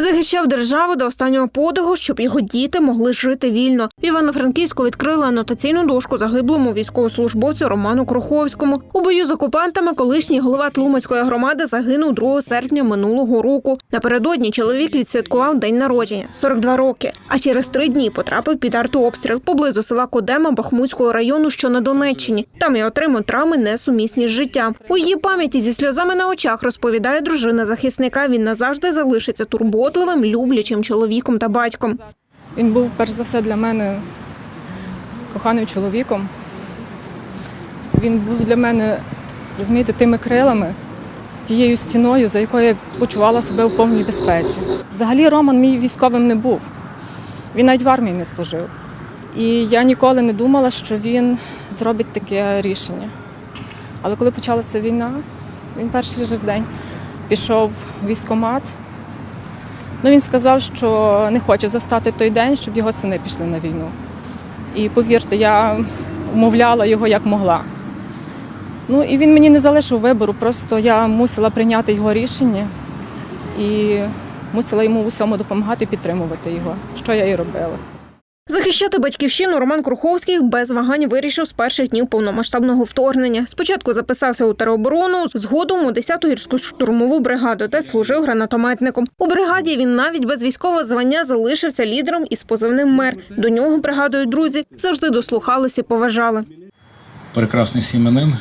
Захищав державу до останнього подиху, щоб його діти могли жити вільно. В Івано-Франківську відкрили анотаційну дошку загиблому військовослужбовцю Роману Круховському. У бою з окупантами колишній голова Тлумацької громади загинув 2 серпня минулого року. Напередодні чоловік відсвяткував день народження 42 роки. А через три дні потрапив під артообстріл поблизу села Кодема Бахмутського району, що на Донеччині. Там і отримав травми несумісні з життям. У її пам'яті зі сльозами на очах розповідає дружина захисника. Він назавжди залишиться турботливим, люблячим чоловіком та батьком. Він був перш за все для мене коханим чоловіком. Він був для мене, розумієте, тими крилами, тією стіною, за якою я почувала себе в повній безпеці. Взагалі Роман мій військовим не був. Він навіть в армії не служив. І я ніколи не думала, що він зробить таке рішення. Але коли почалася війна, він перший же день пішов в військкомат. Ну, він сказав, що не хоче застати той день, щоб його сини пішли на війну. І повірте, я умовляла його як могла. Ну і він мені не залишив вибору, просто я мусила прийняти його рішення і мусила йому в усьому допомагати, підтримувати його, що я і робила. Захищати батьківщину Роман Круховський без вагань вирішив з перших днів повномасштабного вторгнення. Спочатку записався у тероборону, згодом у 10-ту гірську штурмову бригаду, де служив гранатометником. У бригаді він навіть без військового звання залишився лідером із позивним мер. До нього бригадою друзі завжди дослухалися і поважали. прекрасний сім'янин,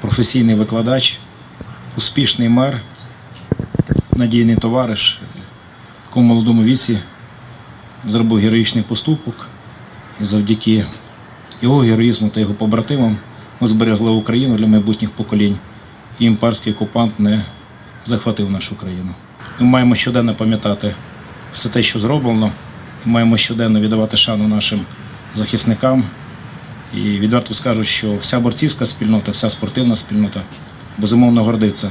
професійний викладач, успішний мер, надійний товариш, такому молодому віці зробив героїчний поступок. І завдяки його героїзму та його побратимам ми зберегли Україну для майбутніх поколінь. І імперський окупант не захватив нашу країну. Ми маємо щоденно пам'ятати все те, що зроблено, і маємо щоденно віддавати шану нашим захисникам, і відверто скажу, що вся борцівська спільнота, вся спортивна спільнота безумовно гордиться,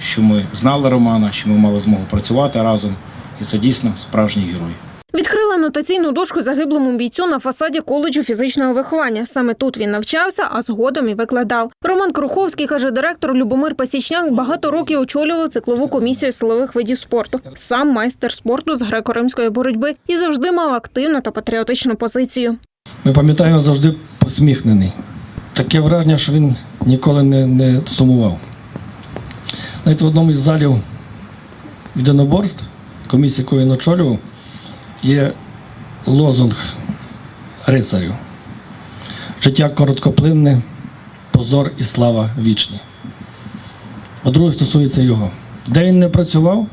що ми знали Романа, що ми мали змогу працювати разом, і це дійсно справжній герой. Відкрили анотаційну дошку загиблому бійцю на фасаді коледжу фізичного виховання. Саме тут він навчався, а згодом і викладав. Роман Круховський каже, директор Любомир Пасічняк багато років очолював циклову комісію силових видів спорту. Сам майстер спорту з греко-римської боротьби і завжди мав активну та патріотичну позицію. Ми пам'ятаємо завжди посміхнений. Таке враження, що він ніколи не, не сумував. Навіть в одному із залів єдиноборств, комісії, яку він очолював, є лозунг рицарів. Життя короткоплинне, позор і слава вічні. По-друге, стосується його. Де він не працював,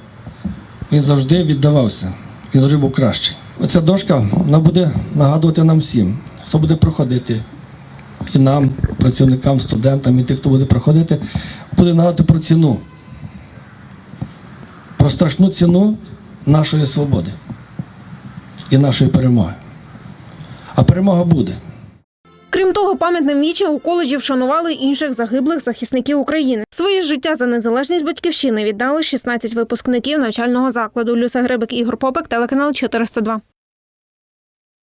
він завжди віддавався. Він завжди був кращий. Оця дошка вона буде нагадувати нам всім, хто буде проходити, і нам, працівникам, студентам, і тих, хто буде проходити, буде нагадувати про ціну, про страшну ціну нашої свободи і нашої перемоги. А перемога буде. Крім того, пам'ятним віче у коледжі вшанували інших загиблих захисників України. Своє життя за незалежність батьківщини віддали 16 випускників навчального закладу. Люся Грибик, Ігор Попик, телеканал 402.